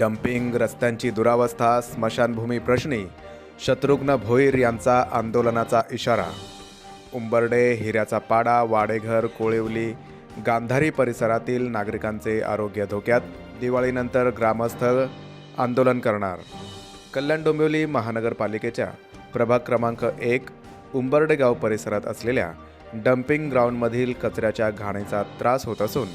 Dumping रस्त्यांची दुरावस्था स्मशानभूमी प्रश्नी शत्रुघ्न भोईर यांचा आंदोलनाचा इशारा. उंबर्डे हिऱ्याचा पाडा वाडेघर कोळिवली गांधारी परिसरातील नागरिकांचे आरोग्य धोक्यात दिवाळीनंतर ग्रामस्थ आंदोलन करणार. कल्याण डोंबिवली महानगरपालिकेच्या प्रभाग क्रमांक एक उंबर्डेगाव परिसरात असलेल्या डम्पिंग ग्राउंडमधील कचऱ्याच्या घाणीचा त्रास होत असून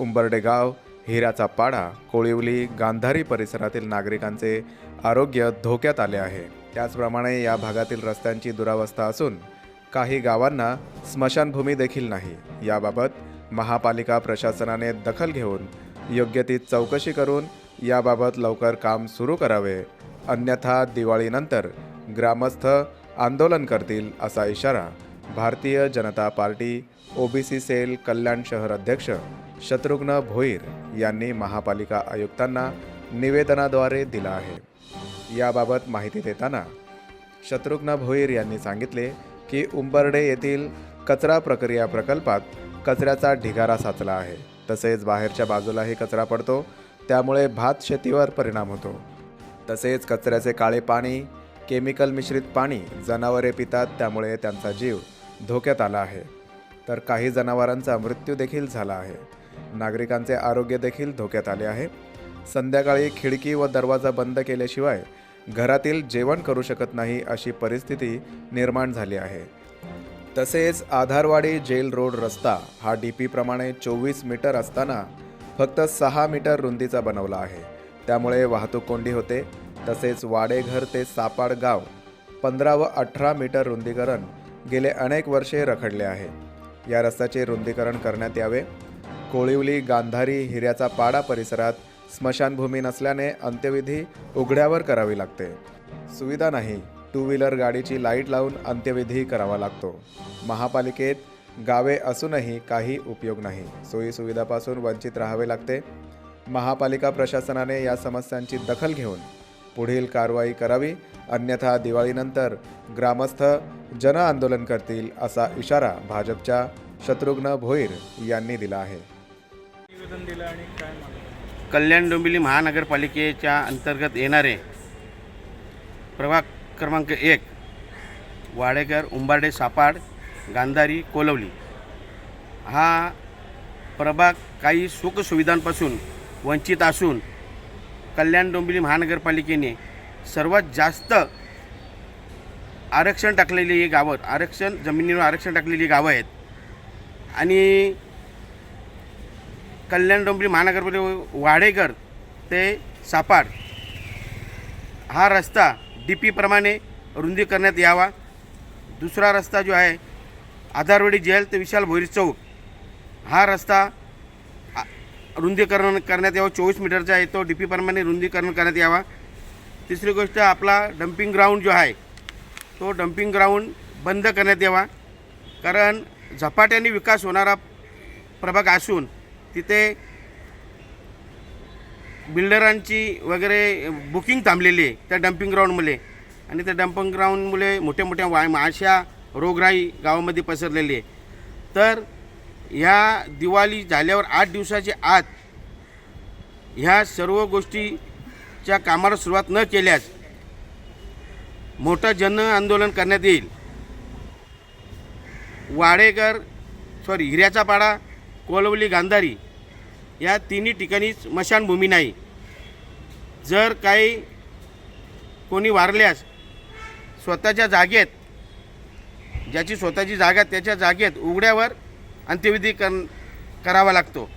उंबर्डेगाव हिराचा हिऱ्याचा पाडा कोळिवली गांधारी परिसरातील नागरिकांचे आरोग्य धोक्यात आले आहे. त्याचप्रमाणे या भागातील रस्त्यांची दुरावस्था असून काही गावांना स्मशानभूमी देखील नाही. याबाबत महापालिका प्रशासनाने दखल घेऊन योग्य ती चौकशी करून याबाबत लवकर काम सुरू करावे. अन्यथा दिवाळीनंतर ग्रामस्थ आंदोलन करतील असा इशारा Bharatiya Janata party OBC cell Kalyan शहर अध्यक्ष शत्रुघ्न भोईर यांनी महापालिका आयुक्तांना निवेदनाद्वारे दिला आहे. याबाबत माहिती देताना शत्रुघ्न भोईर यांनी सांगितले की उंबर्डे येथील कचरा प्रक्रिया प्रकल्पात कचऱ्याचा ढिगारा साचला आहे. तसेच बाहेरच्या बाजूलाही कचरा पडतो. त्यामुळे भात शेतीवर परिणाम होतो. तसेच कचऱ्याचे काळे पाणी केमिकल मिश्रित पाणी जनावरे पितात त्यामुळे त्यांचा जीव धोक्यात आला आहे. तर काही जनावरांचा मृत्यू देखील झाला आहे. नागरिकांचे आरोग्य देखील धोक्यात आले आहे. संध्याकाळी खिडकी व दरवाजा बंद केल्याशिवाय घरातील जेवण करू शकत नाही अशी परिस्थिती निर्माण झाली आहे. तसेच आधारवाडी जेल रोड रस्ता हा डी पीप्रमाणे चोवीस मीटर असताना फक्त सहा मीटर रुंदीचा बनवला आहे. त्यामुळे वाहतूक कोंडी होते. तसेच वाडेघर ते सापाड गाव पंधरा व अठरा मीटर रुंदीकरण गेले अनेक वर्षे रखडले आहे. या रस्त्याचे रुंदीकरण करण्यात यावे. कोळिवली गांधारी हिऱ्याचा पाडा परिसरात स्मशानभूमी नसल्याने अंत्यविधी उघड्यावर करावी लागते. सुविधा नाही टू व्हीलर गाडीची लाइट लावून अंत्यविधी करावा लागतो. महापालिकेत गावे असूनही काही उपयोग नाही. सोयीसुविधापासून वंचित राहावे लागते. महापालिका प्रशासनाने या समस्यांची दखल घेऊन पुढील कारवाई करावी अन्यथा दिवाळीनंतर ग्रामस्थ जनआंदोलन करतील असा इशारा भाजपच्या शत्रुघ्न भोईर यांनी दिला आहे. निवेदन दिलं आणि काय मागणी? कल्याण डोंबिवली महानगरपालिकेच्या अंतर्गत येणारे प्रभाग क्रमांक एक वाडेकर उंबाडे सापाड गांधारी कोलवली. हा प्रभाग काही सुखसुविधांपासून वंचित असून कल्याण डोंबिवली महानगरपालिकेने सर्वात जास्त आरक्षण टाकलेली ही गावं आरक्षण जमिनीवर आरक्षण टाकलेली गावं आहेत. आणि कल्याण डोंबिवली महानगरपालिका वाडेकर ते सापाड. हा रस्ता डी पीप्रमाणे रुंदी करण्यात यावा. दुसरा रस्ता जो आहे आधारवाडी जेल ते विशाल भोईर चौक. हा रस्ता रुंदीकरण करण्यात यावा. चोवीस मीटरचा आहे तो डी पीप्रमाणे रुंदीकरण करण्यात यावा. तिसरी गोष्ट आपला डम्पिंग ग्राउंड जो आहे तो डम्पिंग ग्राउंड बंद करण्यात यावा. कारण झपाट्याने विकास होणारा प्रभाग असून तिथे बिल्डरांची वगैरे बुकिंग थांबलेली आहे त्या डम्पिंग ग्राउंडमुळे. आणि त्या डम्पिंग ग्राउंडमुळे मोठ्या मोठ्या वा माशा रोगराई गावामध्ये पसरलेली आहे. तर ह्या दिवाळी झाल्यावर आठ दिवसाच्या आत ह्या सर्व गोष्टीच्या कामाला सुरुवात न केल्यास मोठं जन आंदोलन करण्यात येईल. वाडेकर सॉरी हिऱ्याचा पाडा कोलवली गांधारी या तिन्ही ठिकाणी स्मशानभूमी नाही. जर काही कोणी वारल्यास स्वतःच्या जागेत ज्याची स्वतःची जागा त्याच्या जागेत उघड्यावर अंत्यविधी कर करावा लागतो.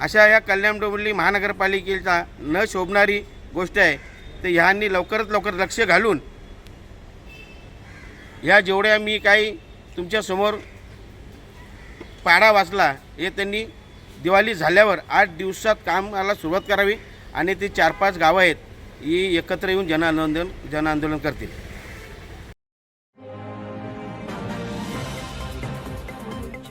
अशा या कल्याण डोंबिवली महानगरपालिकेचा न शोभणारी गोष्ट आहे. तर ह्यांनी लवकरात लवकर लक्ष घालून ह्या जेवढ्या मी काही तुमच्यासमोर पाडा वाचला हे त्यांनी दिवाळी झाल्यावर आठ दिवसात कामाला सुरुवात करावी आणि ते चार पाच गावं आहेत ही एकत्र येऊन जनआंदोलन जनआंदोलन करतील.